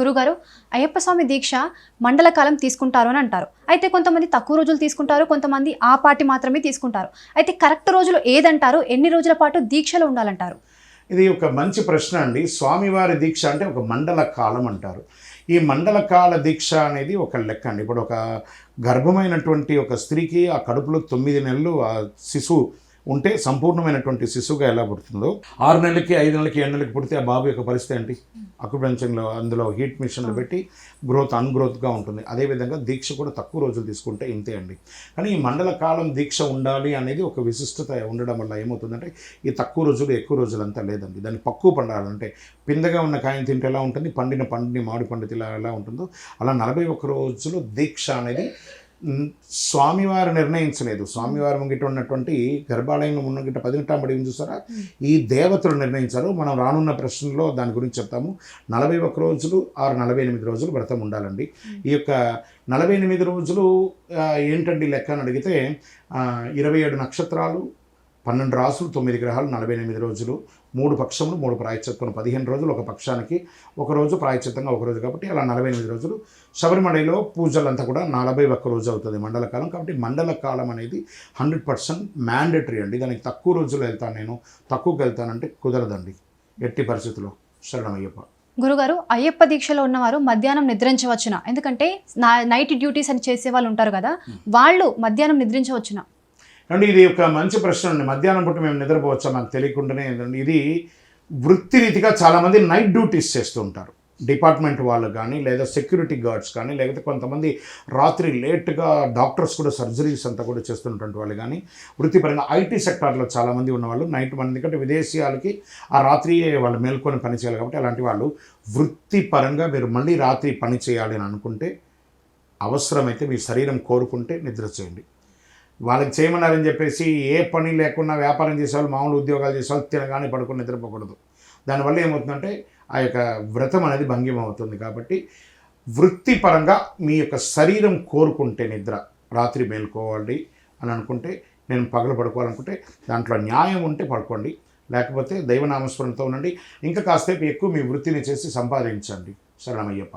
గురుగారు అయ్యప్ప స్వామి దీక్ష మండల కాలం తీసుకుంటారు అని అంటారు. అయితే కొంతమంది తక్కువ రోజులు తీసుకుంటారు కొంతమంది ఆ పాటి మాత్రమే తీసుకుంటారు. అయితే కరెక్ట్ రోజులు ఏదంటారు? ఎన్ని రోజుల పాటు దీక్షలో ఉండాలంటారు? ఇది ఒక మంచి ప్రశ్న అండి. స్వామివారి దీక్ష అంటే ఒక మండల కాలం అంటారు. ఈ మండల కాల దీక్ష అనేది ఒక లెక్క అండి. ఇప్పుడు ఒక గర్భమైనటువంటి ఒక స్త్రీకి ఆ కడుపులో తొమ్మిది నెలలు ఆ శిశువు ఉంటే సంపూర్ణమైనటువంటి శిశువుగా ఎలా పుడుతుందో? ఆరు నెలలకి ఐదు నెలలకి ఏడు నెలలకి పుడితే ఆ బాబు యొక్క పరిస్థితి ఏంటి? అకుపెన్షన్లో అందులో హీట్ మిషన్లు పెట్టి గ్రోత్ అన్గ్రోత్గా ఉంటుంది. అదేవిధంగా దీక్ష కూడా తక్కువ రోజులు తీసుకుంటే ఇంతే అండి. కానీ ఈ మండల కాలం దీక్ష ఉండాలి అనేది ఒక విశిష్టత ఉండడం వల్ల ఏమవుతుందంటే ఈ తక్కువ రోజులు ఎక్కువ రోజులు అంతా లేదండి. దాన్ని పక్కువ పండాలంటే పిందగా ఉన్న కాయం తింటే ఎలా ఉంటుంది? పండిన పండిని మామిడి పండు ఇలా ఎలా ఉంటుందో అలా నలభై ఒక్క రోజులు దీక్ష అనేది స్వామివారు నిర్ణయించలేదు. స్వామివారి ముంగిట ఉన్నటువంటి గర్భాలయంలో ఉన్న పదినెట్టాంబడి ఏం చూసారా? ఈ దేవతలు నిర్ణయించారు. మనం రానున్న ప్రశ్నలో దాని గురించి చెప్తాము. నలభై ఒక్క రోజులు ఆరు నలభై ఎనిమిది రోజులు వ్రతం ఉండాలండి. ఈ యొక్క నలభై ఎనిమిది రోజులు ఏంటండి లెక్క అని అడిగితే ఇరవై ఏడు నక్షత్రాలు పన్నెండు రాసులు తొమ్మిది గ్రహాలు నలభై ఎనిమిది రోజులు. మూడు పక్షములు మూడు ప్రాయశ్చిత్తం పదిహేను రోజులు ఒక పక్షానికి. ఒక రోజు ప్రాయశ్చిత్తంగా ఒక రోజు కాబట్టి అలా నలభై ఎనిమిది రోజులు. శబరిమలలో పూజలంతా కూడా నలభై ఒక్క రోజు అవుతుంది మండల కాలం కాబట్టి మండల కాలం అనేది హండ్రెడ్ పర్సెంట్ మ్యాండేటరీ అండి. దానికి తక్కువ రోజులు వెళ్తాను నేను. తక్కువకి వెళ్తానంటే కుదరదండి. ఎట్టి పరిస్థితుల్లో. శరణమయ్యప్ప. గురుగారు అయ్యప్ప దీక్షలో ఉన్నవారు మధ్యాహ్నం నిద్రించవచ్చునా? ఎందుకంటే నైట్ డ్యూటీస్ అని చేసే వాళ్ళు ఉంటారు కదా. వాళ్ళు మధ్యాహ్నం నిద్రించవచ్చునా? అండి ఇది ఒక మంచి ప్రశ్న అండి. మధ్యాహ్నం పూట మేము నిద్రపోవచ్చా నాకు తెలియకుండానే ఏంటండి ఇది వృత్తిరీతిగా చాలామంది నైట్ డ్యూటీస్ చేస్తూ ఉంటారు. డిపార్ట్మెంట్ వాళ్ళు కానీ లేదా సెక్యూరిటీ గార్డ్స్ కానీ లేకపోతే కొంతమంది రాత్రి లేట్గా డాక్టర్స్ కూడా సర్జరీస్ అంతా కూడా చేస్తున్నటువంటి వాళ్ళు కానీ వృత్తిపరంగా ఐటీ సెక్టార్లో చాలామంది ఉన్నవాళ్ళు నైట్ మంది ఎందుకంటే విదేశీయాలకి ఆ రాత్రి వాళ్ళు మేల్కొని పని చేయాలి కాబట్టి అలాంటి వాళ్ళు వృత్తిపరంగా మీరు మళ్ళీ రాత్రి పని చేయాలి అని అనుకుంటే అవసరమైతే మీ శరీరం కోరుకుంటే నిద్ర చేయండి. వాళ్ళకి చేయమన్నారని చెప్పేసి ఏ పని లేకుండా వ్యాపారం చేసేవాళ్ళు మామూలు ఉద్యోగాలు చేసేవాళ్ళు తినగానే పడుకుని నిద్రపోకూడదు. దానివల్ల ఏమవుతుందంటే ఆ యొక్క వ్రతం అనేది భంగిమ అవుతుంది కాబట్టి వృత్తిపరంగా మీ యొక్క శరీరం కోరుకుంటే నిద్ర రాత్రి మేల్కోవాలి అని అనుకుంటే నేను పగలు పడుకోవాలనుకుంటే దాంట్లో న్యాయం ఉంటే పడుకోండి. లేకపోతే దైవనామస్మరణతో ఉండండి. ఇంకా కాసేపు ఎక్కువ మీ వృత్తిని చేసి సంపాదించండి. శరణమయ్యప్ప.